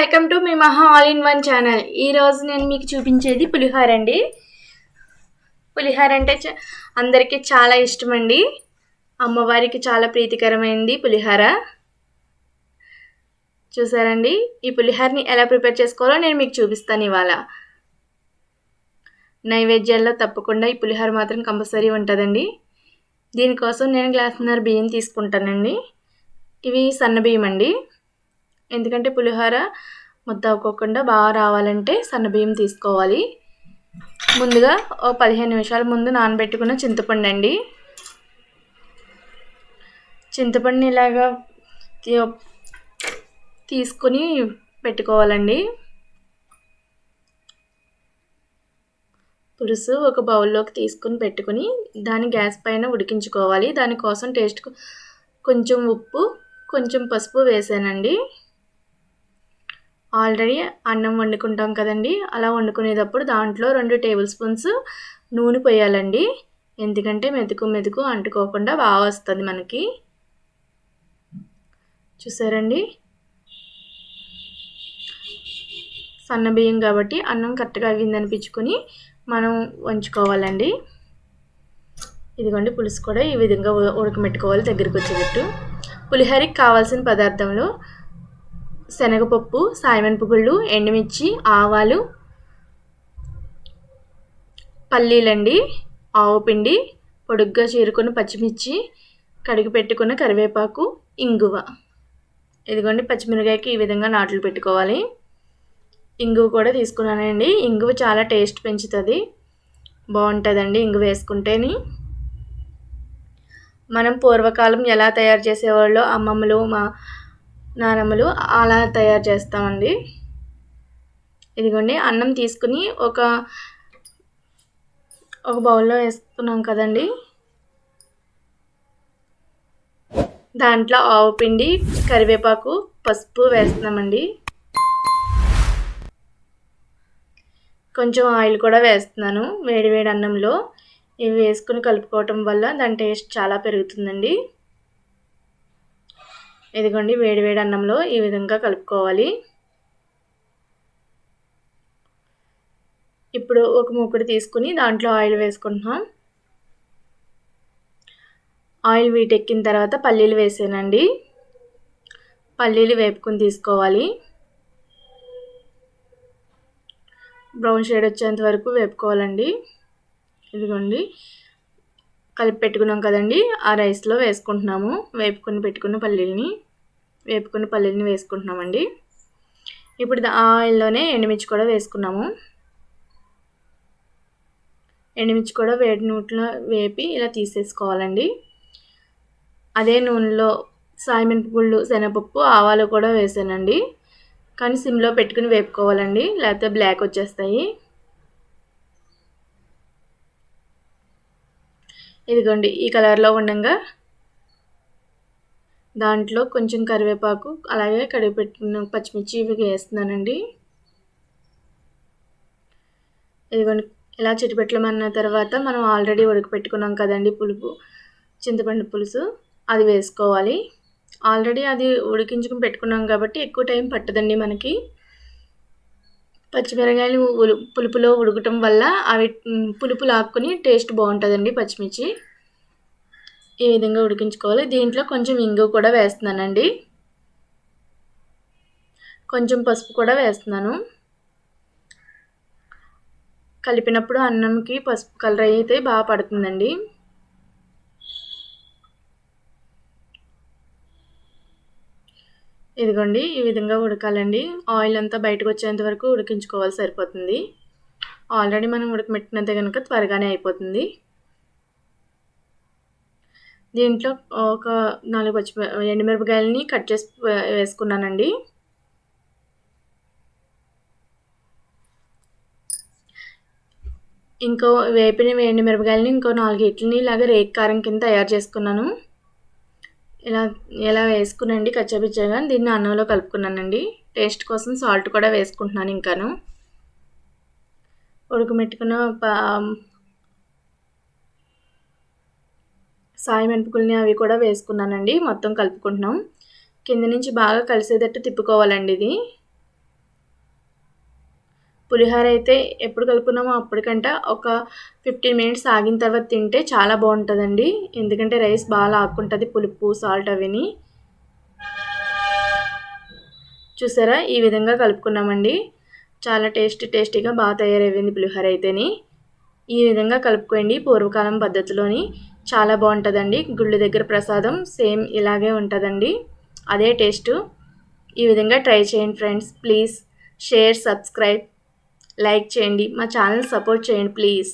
Welcome to me మహా all in one channel. ఈరోజు నేను మీకు చూపించేది పులిహోర అండి. పులిహోర అంటే చ- అందరికీ చాలా ఇష్టం అండి అమ్మవారికి చాలా ప్రీతికరమైంది పులిహోర. చూసారండి? ఈ పులిహోరని ఎలా ప్రిపేర్ చేసుకోవాలో నేను మీకు చూపిస్తాను ఇవాళ. నైవేద్యాల్లో తప్పకుండా ఈ పులిహోర మాత్రం కంపల్సరీ ఉంటుందండి. దీనికోసం నేను గ్లాసున్నర బియ్యం తీసుకుంటానండి. ఇవి సన్న బియ్యం అండి ఎందుకంటే పులిహోర ముద్ద అవ్వకుండా బాగా రావాలంటే సన్నబియ్యం తీసుకోవాలి. ముందుగా ఓ పదిహేను నిమిషాల ముందు నానబెట్టుకున్న చింతపండు అండి. చింతపండుని ఇలాగా తీసుకొని పెట్టుకోవాలండి. పులుసు ఒక బౌల్లోకి తీసుకుని పెట్టుకుని దాన్ని గ్యాస్ పైన ఉడికించుకోవాలి. దానికోసం టేస్ట్ కొంచెం ఉప్పు కొంచెం పసుపు వేసానండి. ఆల్రెడీ అన్నం వండుకుంటాం కదండి. అలా వండుకునేటప్పుడు దాంట్లో రెండు టేబుల్ స్పూన్స్ నూనె పోయాలండి. ఎందుకంటే మెతుకు మెతుకు అంటుకోకుండా బాగా వస్తుంది మనకి. చూసారండి? సన్న బియ్యం కాబట్టి అన్నం కరెక్ట్గా అయ్యింది అనిపించుకొని మనం వంచుకోవాలండి. ఇదిగోండి పులుసు కూడా ఈ విధంగా ఉడకబెట్టుకోవాలి దగ్గరికి వచ్చేటట్టు. పులిహోరకి కావాల్సిన పదార్థంలో శనగపప్పు సాయమనపుగుళ్ళు ఎండుమిర్చి ఆవాలు పల్లీలండి ఆవు పిండి పొడుగ్గా చీరుకున్న పచ్చిమిర్చి కడిగి పెట్టుకున్న కరివేపాకు ఇంగువ. ఇదిగోండి పచ్చిమిరకాయకి ఈ విధంగా నాట్లు పెట్టుకోవాలి. ఇంగువ కూడా తీసుకున్నానండి. ఇంగువ చాలా టేస్ట్ పెంచుతుంది. బాగుంటుందండి ఇంగువ వేసుకుంటేని. మనం పూర్వకాలం ఎలా తయారు చేసేవాళ్ళో అమ్మమ్మలు మా నారములు అలా తయారు చేస్తామండి. ఇదిగోండి అన్నం తీసుకుని ఒక ఒక బౌల్లో వేసుకున్నాం కదండి. దాంట్లో ఆవు పిండి కరివేపాకు పసుపు వేస్తున్నామండి. కొంచెం ఆయిల్ కూడా వేస్తున్నాను వేడి వేడి అన్నంలో. ఇవి వేసుకుని కలుపుకోవటం వల్ల దాని టేస్ట్ చాలా పెరుగుతుందండి. ఇదిగోండి వేడివేడి అన్నంలో ఈ విధంగా కలుపుకోవాలి. ఇప్పుడు ఒక మూకుడు తీసుకుని దాంట్లో ఆయిల్ వేసుకుంటున్నాం. ఆయిల్ వీటెక్కిన తర్వాత పల్లీలు వేసానండి. పల్లీలు వేపుకొని తీసుకోవాలి. బ్రౌన్ షేడ్ వచ్చేంత వరకు వేపుకోవాలండి. ఇదిగోండి కలిపి పెట్టుకున్నాం కదండి. ఆ రైస్లో వేసుకుంటున్నాము. వేపుకొని పెట్టుకున్న పల్లీలని వేపుకున్న పల్లీలని వేసుకుంటున్నామండి. ఇప్పుడు ఆ ఆయిల్లోనే ఎండుమిర్చి కూడా వేసుకున్నాము. ఎండుమిర్చి కూడా వేడి నూనెలో వేపి ఇలా తీసేసుకోవాలండి. అదే నూనెలో సాయమినపగుళ్ళు శనగపప్పు ఆవాలు కూడా వేసానండి. కానీ సిమ్లో పెట్టుకుని వేపుకోవాలండి. లేకపోతే బ్లాక్ వచ్చేస్తాయి. ఇదిగోండి ఈ కలర్లో ఉండగా. దాంట్లో కొంచెం కరివేపాకు అలాగే కడిగి పెట్టుకున్న పచ్చిమిర్చి ఇవి వేస్తున్నానండి. ఇదిగోండి ఇలా చిటిపెట్టమన్న తర్వాత మనం ఆల్రెడీ ఉడకపెట్టుకున్నాం కదండి పులుపు చింతపండు పులుసు అది వేసుకోవాలి. ఆల్రెడీ అది ఉడికించుకుని పెట్టుకున్నాం కాబట్టి ఎక్కువ టైం పట్టదండి మనకి. పచ్చిమిరకాయలు పులుపులో ఉడకటం వల్ల అవి పులుపు లాక్కుని టేస్ట్ బాగుంటుందండి పచ్చిమిర్చి. ఈ విధంగా ఉడికించుకోవాలి. దీంట్లో కొంచెం ఇంగు కూడా వేస్తున్నానండి. కొంచెం పసుపు కూడా వేస్తున్నాను. కలిపినప్పుడు అన్నంకి పసుపు కలర్ అయితే బాగా పడుతుందండి. ఇదిగోండి ఈ విధంగా ఉడకాలండి. ఆయిల్ అంతా బయటకు వచ్చేంత వరకు ఉడికించుకోవాలి సరిపోతుంది. ఆల్రెడీ మనం ఉడకబెట్టినంత కనుక త్వరగానే అయిపోతుంది. దీంట్లో ఒక నాలుగు పచ్చి ఎండుమిరపకాయలని కట్ చేసి వేసుకున్నానండి. ఇంకో వేపిన ఎండుమిరపకాయలని ఇంకో నాలుగు ఇట్లని ఇలాగ రేక్ కారం కింద తయారు చేసుకున్నాను. ఇలా ఇలా వేసుకునండి కచ్చాపిచ్చాగా దీన్ని అన్నంలో కలుపుకున్నానండి. టేస్ట్ కోసం సాల్ట్ కూడా వేసుకుంటున్నాను ఇంకాను. ఉడకమెట్టుకున్న సాయి మినపకుల్ని అవి కూడా వేసుకున్నానండి. మొత్తం కలుపుకుంటున్నాం. కింద నుంచి బాగా కలిసేటట్టు తిప్పుకోవాలండి ఇది. పులిహోర అయితే ఎప్పుడు కలుపుకున్నామో అప్పటికంట ఒక ఫిఫ్టీన్ మినిట్స్ ఆగిన తర్వాత తింటే చాలా బాగుంటుందండి. ఎందుకంటే రైస్ బాగా ఆకుంటుంది పులుపు సాల్ట్ అవిని. చూసారా? ఈ విధంగా కలుపుకున్నామండి. చాలా టేస్ట్ టేస్టీగా బాగా తయారైంది పులిహోర అయితేని. ఈ విధంగా కలుపుకోండి పూర్వకాలం పద్ధతిలోని. చాలా బాగుంటుందండి. గుళ్ళు దగ్గర ప్రసాదం సేమ్ ఇలాగే ఉంటుందండి. అదే టేస్టు. ఈ విధంగా ట్రై చేయండి friends. Please share subscribe. Like చేయండి మా ఛానల్ సపోర్ట్ చేయండి ప్లీజ్.